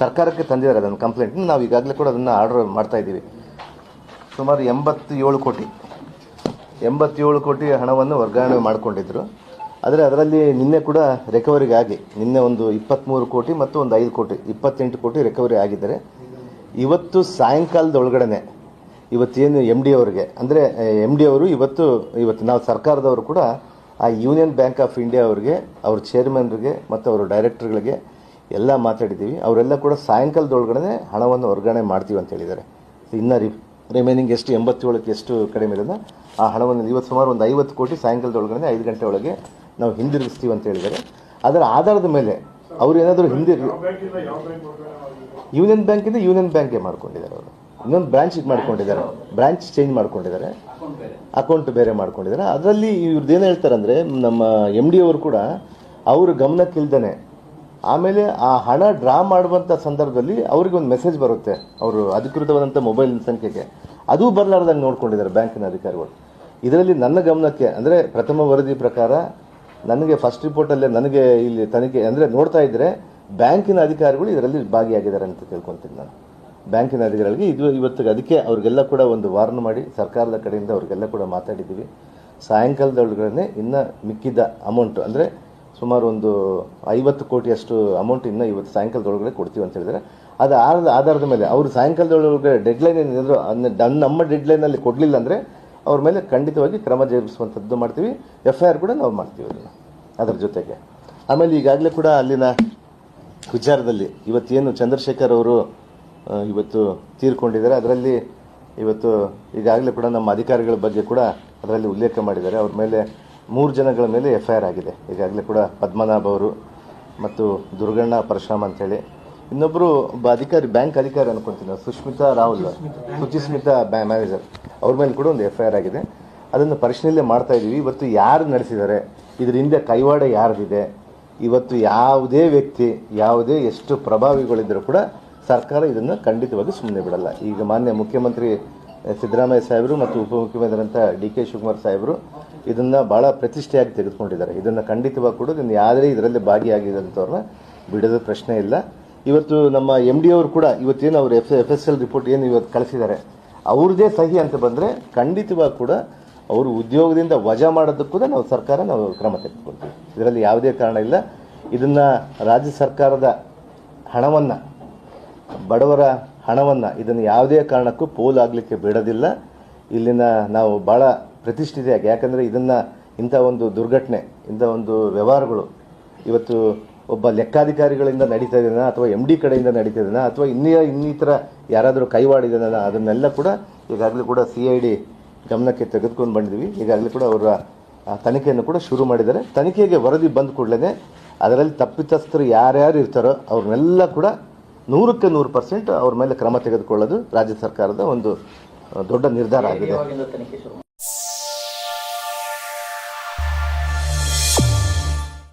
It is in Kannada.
ಸರ್ಕಾರಕ್ಕೆ ತಂದಿದ್ದಾರೆ ಅದನ್ನು ಕಂಪ್ಲೇಂಟ್ ನಾವು ಈಗಾಗಲೇ ಕೂಡ ಅದನ್ನು ಆರ್ಡರ್ ಮಾಡ್ತಾ ಇದ್ದೀವಿ. ಸುಮಾರು ಎಂಬತ್ತೇಳು ಕೋಟಿ. ಎಂಬತ್ತೇಳು ಕೋಟಿ ಹಣವನ್ನು ವರ್ಗಾವಣೆ ಮಾಡಿಕೊಂಡಿದ್ದರು ಆದರೆ ಅದರಲ್ಲಿ ನಿನ್ನೆ ಕೂಡ ರಿಕವರಿಗೆ ಆಗಿ. ನಿನ್ನೆ ಒಂದು ಇಪ್ಪತ್ತ್ಮೂರು ಕೋಟಿ ಮತ್ತು ಒಂದು ಐದು ಕೋಟಿ, ಇಪ್ಪತ್ತೆಂಟು ಕೋಟಿ ರಿಕವರಿ ಆಗಿದ್ದಾರೆ. ಇವತ್ತು ಸಾಯಂಕಾಲದ ಒಳಗಡೆ ಇವತ್ತೇನು ಎಂ ಡಿ ಅವರಿಗೆ, ಅಂದರೆ ಎಂ ಡಿ ಅವರು ಇವತ್ತು ಇವತ್ತು ನಾವು ಸರ್ಕಾರದವರು ಕೂಡ ಆ ಯೂನಿಯನ್ ಬ್ಯಾಂಕ್ ಆಫ್ ಇಂಡಿಯಾ ಅವರಿಗೆ, ಅವ್ರ ಚೇರ್ಮನ್ರಿಗೆ ಮತ್ತು ಅವರ ಡೈರೆಕ್ಟರ್ಗಳಿಗೆ ಎಲ್ಲ ಮಾತಾಡಿದ್ದೀವಿ. ಅವರೆಲ್ಲ ಕೂಡ ಸಾಯಂಕಾಲದೊಳಗಡೆ ಹಣವನ್ನು ವರ್ಗಾವಣೆ ಮಾಡ್ತೀವಿ ಅಂತ ಹೇಳಿದ್ದಾರೆ. ಇನ್ನು ರಿ ರಿಮೈನಿಂಗ್ ಎಷ್ಟು? ಎಂಬತ್ತೇಳಕ್ಕೆ ಎಷ್ಟು ಕಡಿಮೆ ಇರೋದ ಆ ಹಣವನ್ನು ಇವತ್ತು ಸುಮಾರು ಒಂದು ಐವತ್ತು ಕೋಟಿ ಸಾಯಂಕಾಲದೊಳಗಡೆ ಐದು ಗಂಟೆ ಒಳಗೆ ನಾವು ಹಿಂದಿರುಗಿಸ್ತೀವಿ ಅಂತ ಹೇಳಿದ್ದಾರೆ. ಅದರ ಆಧಾರದ ಮೇಲೆ ಅವರು ಏನಾದರೂ ಹಿಂದಿರ್ ಯೂನಿಯನ್ ಬ್ಯಾಂಕಿಂದ ಯೂನಿಯನ್ ಬ್ಯಾಂಕ್ಗೆ ಮಾಡ್ಕೊಂಡಿದ್ದಾರೆ ಅವರು. ಇನ್ನೊಂದು ಬ್ರಾಂಚ್ ಮಾಡ್ಕೊಂಡಿದ್ದಾರೆ. ಬ್ರಾಂಚ್ ಚೇಂಜ್ ಮಾಡ್ಕೊಂಡಿದ್ದಾರೆ. ಅಕೌಂಟ್ ಬೇರೆ ಮಾಡ್ಕೊಂಡಿದ್ದಾರೆ. ಅದರಲ್ಲಿ ಇವ್ರದ್ದು ಏನು ಹೇಳ್ತಾರೆ ಅಂದರೆ ನಮ್ಮ ಎಂ ಡಿ ಅವರು ಕೂಡ ಅವ್ರ ಗಮನಕ್ಕಿಲ್ದೇ ಆಮೇಲೆ ಆ ಹಣ ಡ್ರಾ ಮಾಡುವಂಥ ಸಂದರ್ಭದಲ್ಲಿ ಅವ್ರಿಗೆ ಒಂದು ಮೆಸೇಜ್ ಬರುತ್ತೆ. ಅವರು ಅಧಿಕೃತವಾದಂಥ ಮೊಬೈಲ್ ಸಂಖ್ಯೆಗೆ. ಅದು ಬರಲಾರ್ದಂಗೆ ನೋಡ್ಕೊಂಡಿದ್ದಾರೆ ಬ್ಯಾಂಕಿನ ಅಧಿಕಾರಿಗಳು. ಇದರಲ್ಲಿ ನನ್ನ ಗಮನಕ್ಕೆ, ಅಂದರೆ ಪ್ರಥಮ ವರದಿ ಪ್ರಕಾರ ನನಗೆ ಫಸ್ಟ್ ರಿಪೋರ್ಟಲ್ಲೇ ನನಗೆ ಇಲ್ಲಿ ತನಿಖೆ, ಅಂದರೆ ನೋಡ್ತಾ ಇದ್ದರೆ ಬ್ಯಾಂಕಿನ ಅಧಿಕಾರಿಗಳು ಇದರಲ್ಲಿ ಭಾಗಿಯಾಗಿದ್ದಾರೆ ಅಂತ ತಿಳ್ಕೊತೀನಿ ನಾನು. ಬ್ಯಾಂಕಿನ ಅಧಿಕಾರಿಗಳಿಗೆ ಇದು ಇವತ್ತಿಗೆ ಅದಕ್ಕೆ ಅವ್ರಿಗೆಲ್ಲ ಕೂಡ ಒಂದು ವಾರ್ನ್ ಮಾಡಿ, ಸರ್ಕಾರದ ಕಡೆಯಿಂದ ಅವ್ರಿಗೆಲ್ಲ ಕೂಡ ಮಾತಾಡಿದ್ದೀವಿ. ಸಾಯಂಕಾಲದ ಒಳಗಡೆ ಇನ್ನು ಮಿಕ್ಕಿದ್ದ ಅಮೌಂಟ್ ಅಂದರೆ ಸುಮಾರು ಒಂದು ಐವತ್ತು ಕೋಟಿಯಷ್ಟು ಅಮೌಂಟ್ ಇನ್ನು ಇವತ್ತು ಸಾಯಂಕಾಲದೊಳಗಡೆ ಕೊಡ್ತೀವಿ ಅಂತ ಹೇಳಿದರೆ ಅದು ಆಧಾರದ ಆಧಾರದ ಮೇಲೆ ಅವರು ಸಾಯಂಕಾಲದೊಳಗಡೆ ಡೆಡ್ಲೈನ್ ಏನಿದ್ರು ಅದನ್ನ ನಮ್ಮ ಡೆಡ್ಲೈನಲ್ಲಿ ಕೊಡಲಿಲ್ಲ ಅಂದರೆ ಅವ್ರ ಮೇಲೆ ಖಂಡಿತವಾಗಿ ಕ್ರಮ ಜರುಗಿಸುವಂಥದ್ದು ಮಾಡ್ತೀವಿ. ಎಫ್ ಐ ಆರ್ ಕೂಡ ನಾವು ಮಾಡ್ತೀವಿ ಅದನ್ನು, ಅದರ ಜೊತೆಗೆ. ಆಮೇಲೆ ಈಗಾಗಲೇ ಕೂಡ ಅಲ್ಲಿನ ವಿಚಾರದಲ್ಲಿ ಇವತ್ತೇನು ಚಂದ್ರಶೇಖರ್ ಅವರು ಇವತ್ತು ತೀರ್ಕೊಂಡಿದ್ದಾರೆ. ಅದರಲ್ಲಿ ಇವತ್ತು ಈಗಾಗಲೇ ಕೂಡ ನಮ್ಮ ಅಧಿಕಾರಿಗಳ ಬಗ್ಗೆ ಕೂಡ ಅದರಲ್ಲಿ ಉಲ್ಲೇಖ ಮಾಡಿದ್ದಾರೆ. ಅವ್ರ ಮೇಲೆ ಮೂರು ಜನಗಳ ಮೇಲೆ ಎಫ್ ಐ ಆರ್ ಆಗಿದೆ. ಈಗಾಗಲೇ ಕೂಡ ಪದ್ಮನಾಭ ಅವರು ಮತ್ತು ದುರ್ಗಣ್ಣ ಪರಶುರಾಮ್ ಅಂತೇಳಿ ಇನ್ನೊಬ್ಬರು ಒಬ್ಬ ಅಧಿಕಾರಿ, ಬ್ಯಾಂಕ್ ಅಧಿಕಾರಿ ಅನ್ಕೊಂತೀನಿ ಸುಷ್ಮಿತಾ ರಾಹುಲ್, ಸುಚಿಸ್ಮಿತಾ ಬ್ಯಾ, ಮ್ಯಾನೇಜರ್. ಅವ್ರ ಮೇಲೆ ಕೂಡ ಒಂದು ಎಫ್ ಐ ಆರ್ ಆಗಿದೆ. ಅದನ್ನು ಪರಿಶೀಲನೆ ಮಾಡ್ತಾ ಇದ್ದೀವಿ. ಇವತ್ತು ಯಾರು ನಡೆಸಿದ್ದಾರೆ? ಇದರ ಹಿಂದೆ ಕೈವಾಡ ಯಾರ್ದಿದೆ? ಇವತ್ತು ಯಾವುದೇ ವ್ಯಕ್ತಿ, ಯಾವುದೇ ಎಷ್ಟು ಪ್ರಭಾವಿಗಳಿದ್ದರೂ ಕೂಡ ಸರ್ಕಾರ ಇದನ್ನು ಖಂಡಿತವಾಗಿ ಸುಮ್ಮನೆ ಬಿಡಲ್ಲ. ಈಗ ಮಾನ್ಯ ಮುಖ್ಯಮಂತ್ರಿ ಸಿದ್ದರಾಮಯ್ಯ ಸಾಹೇಬರು ಮತ್ತು ಉಪಮುಖ್ಯಮಂತ್ರಿರಂಥ ಡಿ ಕೆ ಶಿವಕುಮಾರ್ ಸಾಹೇಬರು ಇದನ್ನು ಭಾಳ ಪ್ರತಿಷ್ಠೆಯಾಗಿ ತೆಗೆದುಕೊಂಡಿದ್ದಾರೆ. ಇದನ್ನು ಖಂಡಿತವಾಗಿ ಕೂಡ ಇದನ್ನು ಯಾವುದೇ ಇದರಲ್ಲಿ ಭಾಗಿಯಾಗಿದ್ದಂಥವ್ರನ್ನ ಬಿಡೋದು ಪ್ರಶ್ನೆ ಇಲ್ಲ. ಇವತ್ತು ನಮ್ಮ ಎಂ ಡಿ ಅವರು ಕೂಡ ಇವತ್ತೇನು ಅವರು F F S L report ಏನು ಇವತ್ತು ಕಳಿಸಿದ್ದಾರೆ. ಅವ್ರದ್ದೇ ಸಹಿ ಅಂತ ಬಂದರೆ ಖಂಡಿತವಾಗಿ ಕೂಡ ಅವರು ಉದ್ಯೋಗದಿಂದ ವಜಾ ಮಾಡೋದಕ್ಕೂ ಕೂಡ ನಾವು ಸರ್ಕಾರ ನಾವು ಕ್ರಮ ತೆಗೆದುಕೊಳ್ತೀವಿ. ಇದರಲ್ಲಿ ಯಾವುದೇ ಕಾರಣ ಇಲ್ಲ. ಇದನ್ನು ರಾಜ್ಯ ಸರ್ಕಾರದ ಹಣವನ್ನು, ಬಡವರ ಹಣವನ್ನು ಇದನ್ನು ಯಾವುದೇ ಕಾರಣಕ್ಕೂ ಪೋಲ್ ಆಗಲಿಕ್ಕೆ ಬಿಡೋದಿಲ್ಲ. ಇಲ್ಲಿನ ನಾವು ಭಾಳ ಪ್ರತಿಷ್ಠಿತೆಯಾಗಿ ಯಾಕಂದರೆ ಇದನ್ನು ಇಂಥ ಒಂದು ದುರ್ಘಟನೆ, ಇಂಥ ಒಂದು ವ್ಯವಹಾರಗಳು, ಇವತ್ತು ಒಬ್ಬ ಲೆಕ್ಕಾಧಿಕಾರಿಗಳಿಂದ ನಡೀತಾ ಇದೆಯಾ ಅಥವಾ ಎಂ ಡಿ ಕಡೆಯಿಂದ ನಡೀತಾ ಇದೆಯಾ ಅಥವಾ ಇನ್ನೇ ಇನ್ನಿತರ ಯಾರಾದರೂ ಕೈವಾಡಿದನ, ಅದನ್ನೆಲ್ಲ ಕೂಡ ಈಗಾಗಲೇ ಕೂಡ ಸಿ ಐ ಡಿ ಗಮನಕ್ಕೆ ತೆಗೆದುಕೊಂಡು ಬಂದಿದ್ವಿ. ಈಗಾಗಲೇ ಕೂಡ ಅವರ ತನಿಖೆಯನ್ನು ಕೂಡ ಶುರು ಮಾಡಿದ್ದಾರೆ. ತನಿಖೆಗೆ ವರದಿ ಬಂದ ಕೂಡಲೇ ಅದರಲ್ಲಿ ತಪ್ಪಿತಸ್ಥರು ಯಾರ್ಯಾರು ಇರ್ತಾರೋ ಅವ್ರನ್ನೆಲ್ಲ ಕೂಡ ನೂರಕ್ಕೆ ನೂರು ಪರ್ಸೆಂಟ್ ಅವ್ರ ಮೇಲೆ ಕ್ರಮ ತೆಗೆದುಕೊಳ್ಳೋದು ರಾಜ್ಯ ಸರ್ಕಾರದ ಒಂದು ದೊಡ್ಡ ನಿರ್ಧಾರ ಆಗಿದೆ.